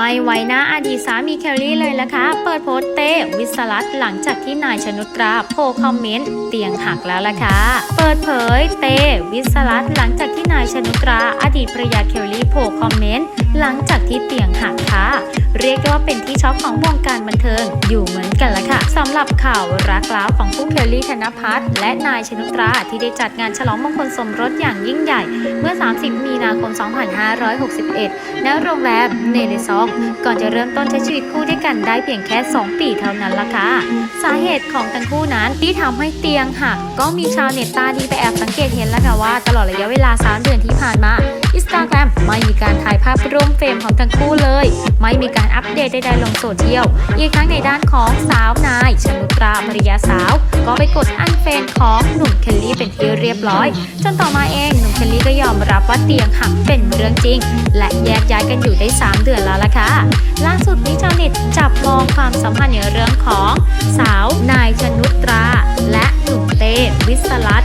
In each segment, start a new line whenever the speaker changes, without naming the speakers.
ไม่ไว้หน้าอดีตสามีแคลลี่เลยละคะเปิดโพสเต้วิสลัตหลังจากที่นายชนุตราโพคอมเมนต์เตียงหักแล้วละค่ะเปิดเผยเต้วิสลัตหลังจากที่นายชนุตราอดีตภรรยาแคลลี่โพคอมเมนต์หลังจากที่เตียง กว่าเป็นที่ช็อกของวงการบันเทิง อยู่เหมือนกันละค่ะสำหรับข่าวรักล้าวของคู่เคลลี่ธนพัฒน์และนายชนุตราที่ได้จัดงานฉลองมงคลสมรสอย่างยิ่งใหญ่ เมื่อ 30 มีนาคม 2561 ณ โรงแรมเนเดซองก่อนจะเริ่มต้นใช้ชีวิตคู่ด้วยกันได้เพียงแค่ 2 ปีเท่านั้นละค่ะ สาเหตุของทั้งคู่นั้นที่ทำให้เตียงหักก็มีชาวเน็ตตาดีไปแอบสังเกตเห็นแล้วค่ะว่า ตลอดระยะเวลา 3 เดือนที่ผ่านมา อินสตาแกรมไม่มีการถ่ายภาพร่วมเฟรมของทั้งคู่เลย ไม่มีการอัปเดตใดๆลงโซเชียล อีกทั้งในด้านของสาวนายชนุตราภริยาสาว ก็ไปกดอันเฟรนของหนุ่มเคลลี่เป็นที่เรียบร้อย จนต่อมาเองหนุ่มเคลลี่ก็ยอมรับว่าเตียงหักเป็นเรื่องจริง และแยกย้ายกันอยู่ได้ 3 เดือนแล้วล่ะค่ะล่าสุดนี้ชาวเน็ตจับมองความสัมพันธ์ในเรื่องของสาวนายชนุตรา และหนุ่มเต้วิสรั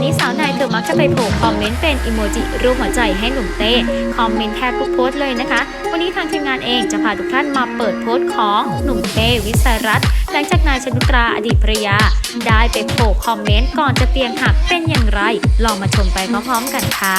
ตน์ค่ะที่ช่วงหลังมานี้สาวนายเธอมักจะไปโผล่คอมเมนต์เป็นอิโมจิรูปหัวใจให้หนุ่มเต้คอมเมนต์แทบทุกโพสต์เลยนะคะ วันนี้ทางทีมงานเองจะพาทุกท่านมาเปิดโพสต์ของหนุ่มเต้วิสรัตน์หลังจากนายชนุตราอดีตภรรยา ได้ไปโผล่คอมเมนต์ก่อนจะเตียงหักเป็นอย่างไร ลองมาชมไปพร้อมๆกันค่ะ